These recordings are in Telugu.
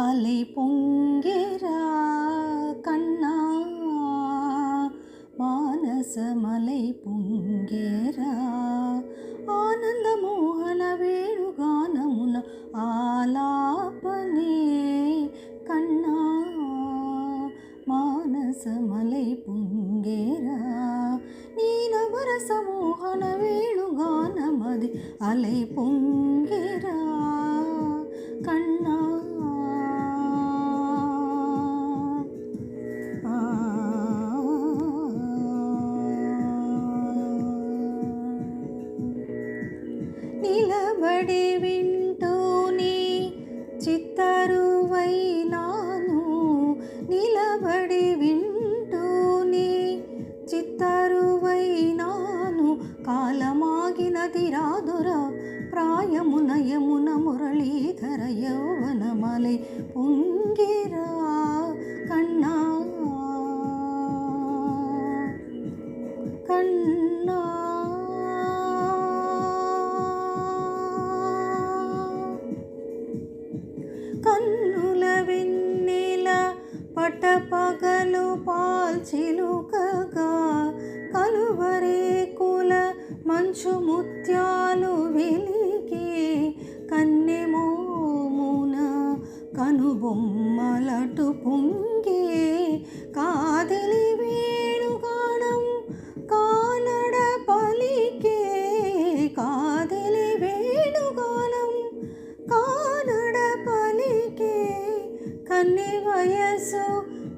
అలై పొంగెరా కన్నా మానసమలై పొంగెరా ఆనందమోహన వేణుగానమున ఆలాపనే కన్నా మానసమలై పొంగేరా నీలవర సమోహన వేణుగానమది అలై పొంగేరా వెంబడి వింటూనే చిత్తరువైనాను. నిలబడి వింటూనే చిత్తరువైనాను. కాలమాగినది రాదుర ప్రాయమున యమున మురళీధర యౌవనమలై పొంగిరా కన్నా. పటపగలు పాల్చిలుకగా కలువరేకుల మంచు ముత్యాలు వెలిగే కన్నెమోమున కనుబొమ్మలటు పొంగే కాదలి వేణుగాణం కానడ పలికే కాదలి వేణుగానం కానడ పలికే కన్ని వయసు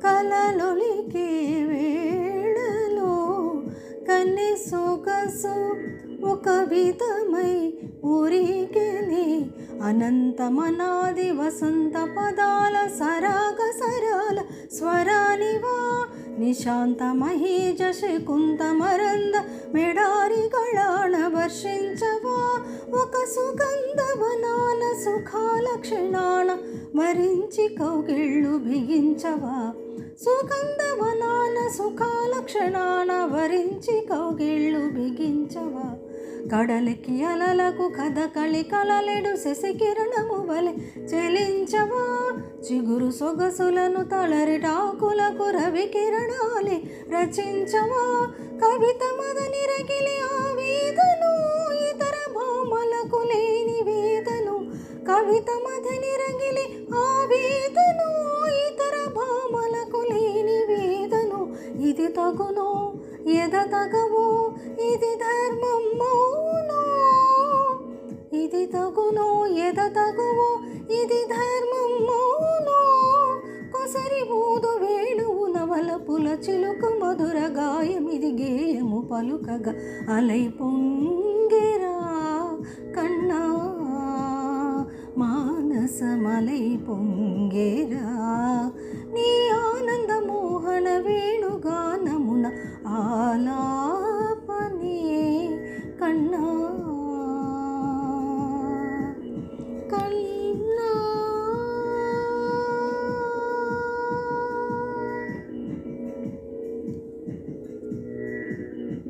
కలలులికి వేళలో కన్నె సొగసు ఒక విధమై ఊరికెలి అనంతమనాది వసంత పదాల సరాగ సరాల స్వరానివా నిశాంత మహీజ శకుంత మరంద మెడారి గళాణ వర్షించవా ఒక సుగంధ వనాల సుఖాల క్షణాణ వరించి కౌగిళ్ళు బిగించవా? సుగంధ సుఖాల క్షణాన వరించి కౌగిళ్ళు బిగించవా? కడలికి అలలకు కథకళి కలలెడు శశికిరణము వలె చెలించవా? చిగురు సొగసులను తళరిటాకులకు రవి కిరణాలే రచించవా? కవిత మదని రగిలి ఆ వేదను ఇతర భామలకు లేని వేదను కవిత మదని ఆ వేదను ఇతర భామలకు లేని వేదను. ఇది తగును ఎద తగవు ఇది ధర్మం మౌను ఇది తగును ఎద తగువు ఇది ధర్మం మౌను కొసరి ఊదు వేణువు నవలపుల చిలుక మధుర గాయమిది గేయము పలుకగా. అలై పొంగు జ్వాలై పొంగేరా. నీ ఆనంద మోహన వేణుగానమున ఆలాపనే. కన్నా